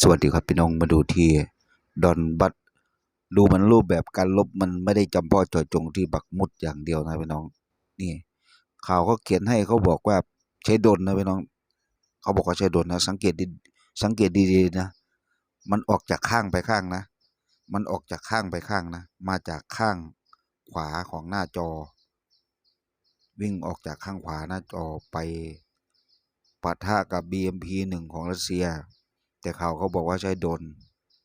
สวัสดีครับพี่น้องมาดูที่ดอนบัตดูมันรูปแบบการลบมันไม่ได้จำเพาะเจาะจงที่บักมุดอย่างเดียวนะพี่น้องนี่ข่าวเขาเขียนให้เขาบอกว่าใช้ดนนะพี่น้อง เขาบอกว่าใช้ดนนะ สังเกตดีสังเกตดีๆนะ มันออกจากข้างไปข้างนะ มันออกจากข้างไปข้างนะ มาจากข้างขวาของหน้าจอ วิ่งออกจากข้างขวาหน้าจอไปปะทะกับ BMP หนึ่งของรัสเซีย แต่ข่าวเขาบอกว่าใช้โดน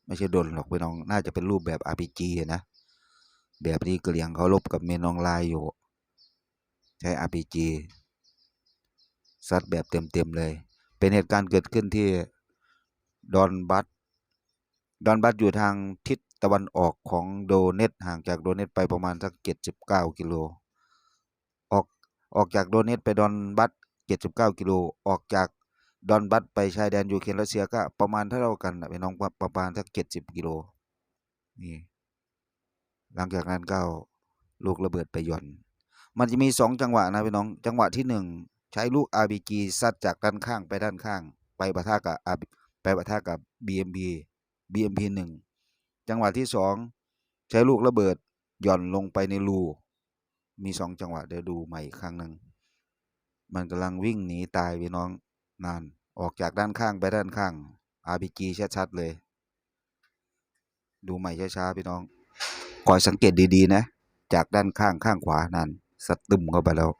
ไม่ใช่โดนหรอกพี่น้อง น่าจะเป็นรูปแบบ RPG อะนะ แบบที่กระเหลี่ยงเขาลบกับเมนองไลายอยู่ ใช้ RPG ซัดแบบเต็มๆเลย เป็นเหตุการณ์เกิดขึ้นที่ดอนบัตดอนบัตอยู่ทางทิศตะวันออกของโดเนตห่างจากโดเนตไปประมาณสัก 79 กิโล ออกออกจากโดเนตไปดอนบัต79 กิโล ออกจาก ดอนบัตไปชายแดนยูเครนรัสเซียก็ประมาณเท่ากันนะพี่น้องประประมาณสัก70กิโลนี่หลังจากนั้นก็ลูกระเบิดไปย่อน มันจะมีสองจังหวะนะพี่น้อง จังหวะที่หนึ่งใช้ลูก RPG ซัดจากด้านข้างไปด้านข้าง ไปปะทะกับ RB ไปปะทะกับ BMP BMP หนึ่งจังหวะที่สองใช้ลูกระเบิดหย่อนลงไปในรู มีสองจังหวะเดี๋ยวดูใหม่อีกครั้งหนึ่งมันกำลังวิ่งหนีตายพี่น้อง นานออกจากด้านข้างไปด้านข้าง RPG ชัดๆเลย ดูใหม่ช้าๆพี่น้องคอยสังเกตดีๆนะ จากด้านข้างข้างขวานั่นสตึมเข้าไปแล้ว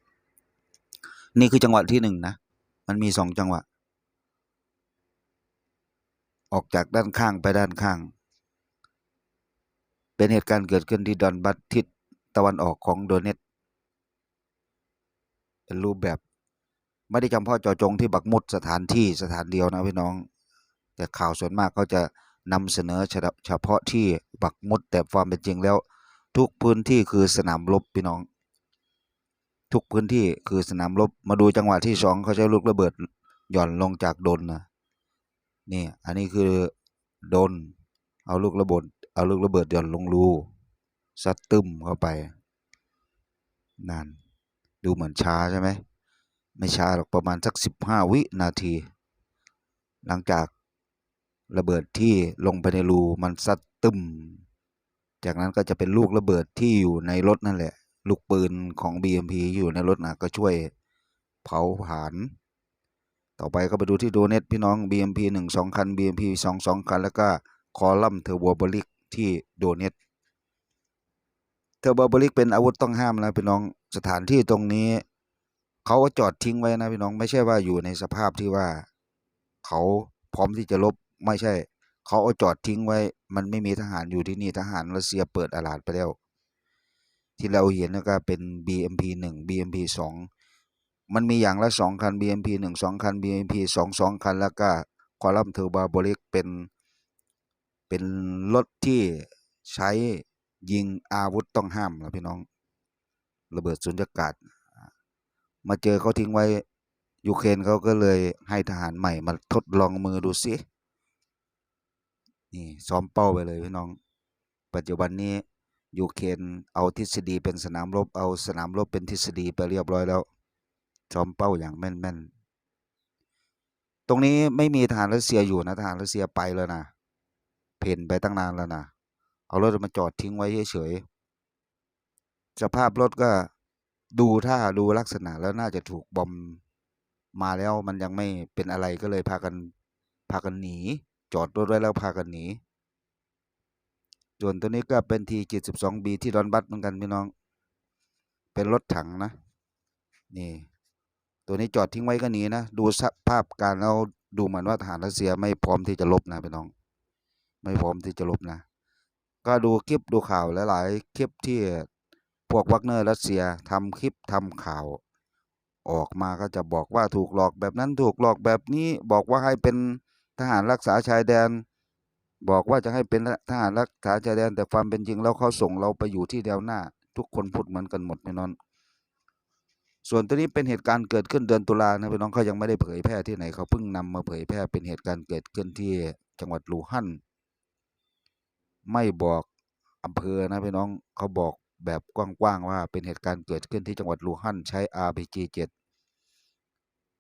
นี่คือจังหวะที่หนึ่งนะ มันมีสองจังหวะ ออกจากด้านข้างไปด้านข้าง เป็นเหตุการณ์เกิดขึ้นที่ดอนบัตทิศตะวันออกของโดเนตเป็นรูปแบบ ไม่ได้จำเพาะเจาะจงที่บักมุดสถานที่สถานเดียวนะพี่น้อง แต่ข่าวส่วนมากเขาจะนำเสนอเฉพาะที่บักมุดแต่ความเป็นจริงแล้ว ทุกพื้นที่คือสนามรบพี่น้อง ทุกพื้นที่คือสนามรบมาดูจังหวะที่สองเขาใช้ลูกระเบิดหย่อนลงจากดนนะนี่อันนี้คือดน เอาลูกระเบิดเอาลูกระเบิดหย่อนลงรูซัดตึมเข้าไปนั่นดูเหมือนช้าใช่ไหม ไม่ช้าหรอกประมาณสักสิบห้าวินาที หลังจากระเบิดที่ลงไปในรูมันซัดตึมจากนั้นก็จะเป็นลูกระเบิดที่อยู่ในรถนั่นแหละ ลูกปืนของ BMP อยู่ในรถนะก็ช่วยเผาผลาญต่อไปก็ไปดูที่โดเนตพี่น้อง BMP หนึ่งสองคัน BMP สองสองคัน แล้วก็คอลัมน์เทอร์โบบลิกที่โดเนตเทอร์โบบลิกเป็นอาวุธต้องห้ามนะพี่น้องสถานที่ตรงนี้ เขาก็จอดทิ้งไว้นะพี่น้องไม่ใช่ว่าอยู่ในสภาพที่ว่า เขาพร้อมที่จะลบไม่ใช่ เขาเอาจอดทิ้งไว้ มันไม่มีทหารอยู่ที่นี่ทหารรัสเซียเปิดอาลาดไปแล้ว ที่เราเห็นก็เป็น BMP หนึ่ง BMP สองมันมีอย่างละสองคัน BMP หนึ่งสองคัน BMP สองสองคัน แล้วก็คอลัมน์เทอร์บาโบลิกเป็นเป็นรถที่ใช้ยิงอาวุธต้องห้ามนะพี่น้อง ระเบิดสุญญากาศ มาเจอเขาทิ้งไว้ยูเครนเขาก็เลยให้ทหารใหม่มาทดลองมือดูสินี่ซ้อมเป้าไปเลยพี่น้อง ปัจจุบันนี้ยูเครนเอาทฤษฎีเป็นสนามรบเอาสนามรบเป็นทฤษฎีไปเรียบร้อยแล้วซ้อมเป้าอย่างแม่นๆ ตรงนี้ไม่มีทหารรัสเซียอยู่นะทหารรัสเซียไปแล้วนะเพ่นไปตั้งนานแล้วนะเอารถมาจอดทิ้งไว้เฉยๆสภาพรถก็ ดูท่าดูลักษณะแล้วน่าจะถูกบอมมาแล้วมันยังไม่เป็นอะไรก็เลยพากันพากันหนี จอดรถไว้แล้วพากันหนีส่วนตัวนี้ก็เป็นทีเจ็ดสิบสองบีที่ดอนบัตเหมือนกันพี่น้อง เป็นรถถังนะ นี่ ตัวนี้จอดทิ้งไว้ก็หนีนะ ดูสภาพการเราดูเหมือนว่าทหารรัสเซียไม่พร้อมที่จะลบนะพี่น้อง ไม่พร้อมที่จะลบนะ ก็ดูคลิปดูข่าวหลาย ๆ คลิปที่ พวกวักเนอร์รัสเซียทำคลิปทำข่าว ออกมาก็จะบอกว่าถูกหลอกแบบนั้นถูกหลอกแบบนี้บอกว่าให้เป็นทหารรักษาชายแดน บอกว่าจะให้เป็นทหารรักษาชายแดน แต่ความเป็นจริงแล้วเขาส่งเราไปอยู่ที่แนวหน้า ทุกคนพูดเหมือนกันหมดพี่น้องส่วนตัวนี้เป็นเหตุการณ์เกิดขึ้นเดือนตุลานะพี่น้องเขายังไม่ได้เผยแพร่ที่ไหนเขาเพิ่งนำมาเผยแพร่เป็นเหตุการณ์เกิดขึ้นที่จังหวัดลูฮั่นไม่บอกอำเภอนะพี่น้องเขาบอก แบบกว้างๆว่าเป็นเหตุการณ์เกิดขึ้นที่จังหวัดลูฮั่นใช้ RPG 7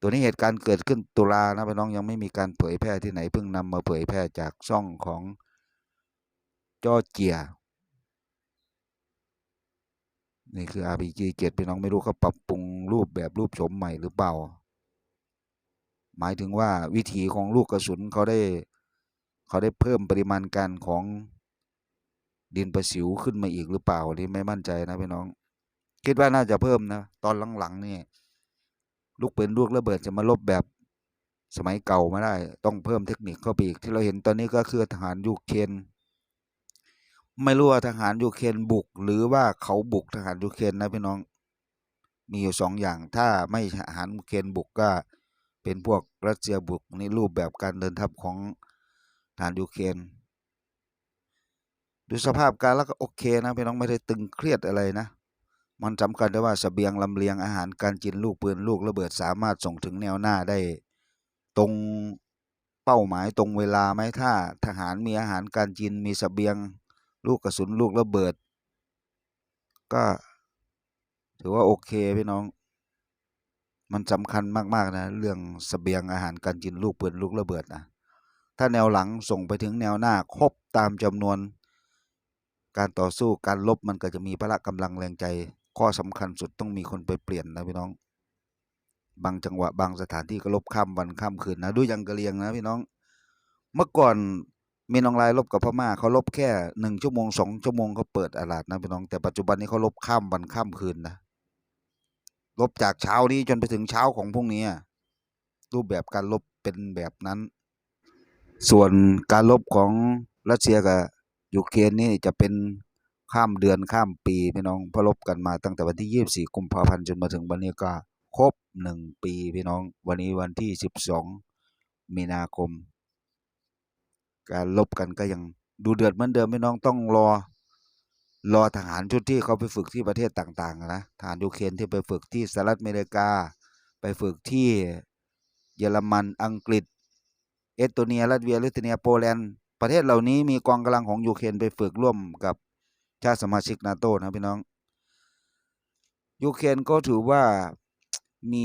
ตัวนี้เหตุการณ์เกิดขึ้นตุลานะพี่น้องยังไม่มีการเผยแพร่ที่ไหนเพิ่งนำมาเผยแพร่จากช่องของจอเจียนี่คือ RPG 7พี่น้องไม่รู้เขาปรับปรุงรูปแบบรูปโฉมใหม่หรือเปล่า หมายถึงว่าวิถีของลูกกระสุนเขาได้เขาได้เพิ่มปริมาณการของ ดินประสิวขึ้นมาอีกหรือเปล่านี่ไม่มั่นใจนะพี่น้อง คิดว่าน่าจะเพิ่มนะ ตอนหลังๆนี่ลูกปืนลูกระเบิดจะมาลบแบบสมัยเก่าไม่ได้ ต้องเพิ่มเทคนิคเข้าไปอีกที่เราเห็นตอนนี้ก็คือทหารยูเครนไม่รู้ว่าทหารยูเครนบุก หรือว่าเขาบุกทหารยูเครนนะพี่น้อง มีอยู่สองอย่าง ถ้าไม่ทหารยูเครนบุกก็ เป็นพวกรัสเซียบุกนี่รูปแบบการเดินทัพของทหารยูเครน ดูสภาพการแล้วก็โอเคนะพี่น้องไม่ได้ตึงเครียดอะไรนะ มันสำคัญแต่ว่าสเสบียงลำเลียงอาหารการกินลูกปืนลูกระเบิดสามารถส่งถึงแนวหน้าได้ ตรงเป้าหมายตรงเวลาไหมถ้าทหารมีอาหารการกินมีสเสบียงลูกกระสุนลูกระเบิด ก็ถือว่าโอเคพี่น้อง มันสำคัญมากๆนะ เรื่องสเสบียงอาหารการกินลูกปืนลูกระเบิดนะถ้าแนวหลังส่งไปถึงแนวหน้าครบตามจำนวน การต่อสู้การลบมันก็จะมีพละกำลังแรงใจ ข้อสำคัญสุดต้องมีคนไปเปลี่ยนนะพี่น้อง บางจังหวะบางสถานที่ก็ลบข้ามวันข้ามคืนนะดูอย่างกะเหรียงนะพี่น้อง เมื่อก่อนมีน้องลายลบกับพม่าเขาลบแค่หนึ่งชั่วโมงสองชั่วโมงเขาเปิดอาลาดนะพี่น้องแต่ปัจจุบันนี้เขาลบข้ามวันข้ามคืนนะลบจากเช้านี้จนไปถึงเช้าของพรุ่งนี้รูปแบบการลบเป็นแบบนั้น ส่วนการลบของรัสเซียกับ ยูเครนนี่จะเป็นข้ามเดือนข้ามปีพี่น้องพราะลบกันมาตั้งแต่วันที่ 24 กุมภาพันธ์จนมาถึงวันนี้ก็ครบหนึ่งปีพี่น้องวันนี้วันที่ 12 มีนาคม การลบกันก็ยังดูเดือดเหมือนเดิมพี่น้องต้องรอรอทหารชุดที่เขาไปฝึกที่ประเทศต่างๆนะทหารยูเครนที่ไปฝึกที่สหรัฐอเมริกา ไปฝึกที่เยอรมันอังกฤษ เอสโตเนีย ลัตเวียลิทัวเนียโปแลนด์ ประเทศเหล่านี้มีกองกำลังของยูเครนไปฝึกร่วมกับชาติสมาชิกนาโตนะพี่น้องยูเครนก็ถือว่ามี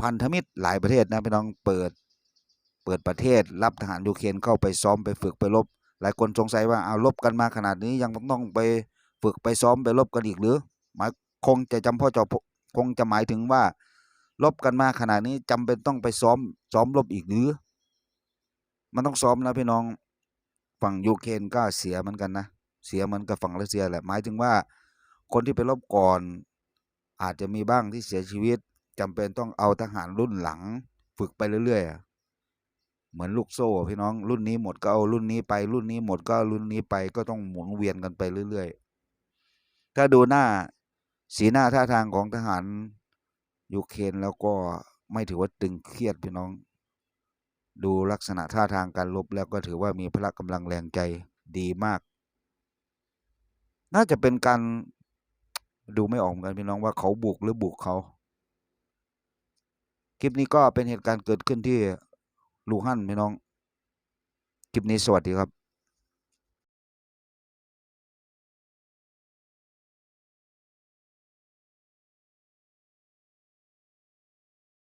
พันธมิตรหลายประเทศนะพี่น้องเปิดเปิดประเทศรับทหารยูเครนเข้าไปซ้อมไปฝึกไปรบ หลายคนสงสัยว่าเอารบกันมาขนาดนี้ยังต้องไปฝึกไปซ้อมไปรบกันอีกหรือหมายคงจะจำพ่อจอคงจะหมายถึงว่ารบกันมาขนาดนี้จำเป็นต้องไปซ้อมซ้อมรบอีกหรือ มันต้องซ้อมนะพี่น้อง ฝั่งยูเครนก็เสียเหมือนกันนะ เสียเหมือนกับฝั่งรัสเซียแหละ หมายถึงว่าคนที่ไปรบก่อน อาจจะมีบ้างที่เสียชีวิตจำเป็นต้องเอาทหารรุ่นหลัง ฝึกไปเรื่อยๆ เหมือนลูกโซ่พี่น้องรุ่นนี้หมดก็เอารุ่นนี้ไป รุ่นนี้หมดก็รุ่นนี้ไปก็ต้องหมุนเวียนกันไปเรื่อยๆ ถ้าดูหน้าสีหน้าท่าทางของทหารยูเครนแล้วก็ไม่ถือว่าตึงเครียดพี่น้อง ดูลักษณะท่าทางการลบแล้วก็ถือว่ามีพละกำลังแรงใจดีมาก น่าจะเป็นการดูไม่ออกเหมือนกันพี่น้องว่าเขาบุกหรือบุกเขา คลิปนี้ก็เป็นเหตุการณ์เกิดขึ้นที่ลูฮั่นพี่น้อง คลิปนี้สวัสดีครับ